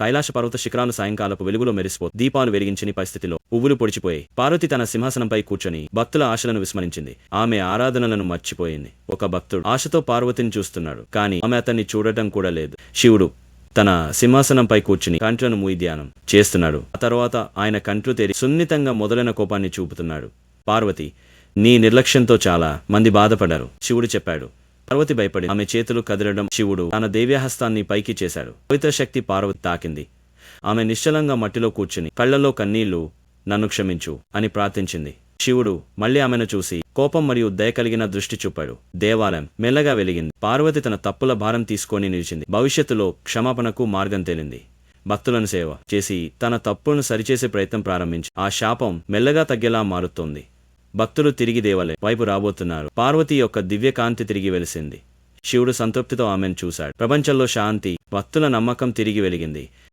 కైలాస పర్వత శిఖరాలు సాయంకాలపు వెలుగులో మెరిసిపో. దీపాలు వెలిగించని పరిస్థితిలో పువ్వులు పొడిచిపోయి పార్వతి తన సింహాసనంపై కూర్చొని భక్తుల ఆశలను విస్మరించింది. ఆమె ఆరాధనలను మర్చిపోయింది. ఒక భక్తుడు ఆశతో పార్వతిని చూస్తున్నాడు కానీ ఆమె అతన్ని చూడటం కూడా లేదు. శివుడు తన సింహాసనంపై కూర్చుని కంట్లను మూయి ధ్యానం చేస్తున్నాడు. ఆ తర్వాత ఆయన కంట్లు తెరి సున్నితంగా మొదలైన కోపాన్ని చూపుతున్నాడు. పార్వతి నీ నిర్లక్ష్యంతో చాలా మంది బాధపడ్డారు శివుడు చెప్పాడు. పార్వతి భయపడి ఆమె చేతులు కదలడం శివుడు తన దేవ్యహస్తాన్ని పైకి చేశాడు. పవిత్ర శక్తి పార్వతి తాకింది. ఆమె నిశ్చలంగా మట్టిలో కూర్చుని కళ్ళలో కన్నీళ్ళు నన్ను క్షమించు అని ప్రార్థించింది. శివుడు మళ్ళీ ఆమెను చూసి కోపం మరియు దయ కలిగిన దృష్టి చూపాడు. దేవాలయం మెల్లగా వెలిగింది. పార్వతి తన తప్పుల భారం తీసుకొని నిలిచింది. భవిష్యత్తులో క్షమాపణకు మార్గం తేలింది. భక్తులను సేవ చేసి తన తప్పులను సరిచేసే ప్రయత్నం ప్రారంభించి ఆ శాపం మెల్లగా తగ్గేలా మారుతోంది. భక్తులు తిరిగి దేవలే వైపు రాబోతున్నారు. పార్వతి యొక్క దివ్యకాంతి తిరిగి వెలిసింది. శివుడు సంతృప్తితో ఆమెను చూశాడు. ప్రపంచంలో శాంతి భక్తుల నమ్మకం తిరిగి వెలిగింది.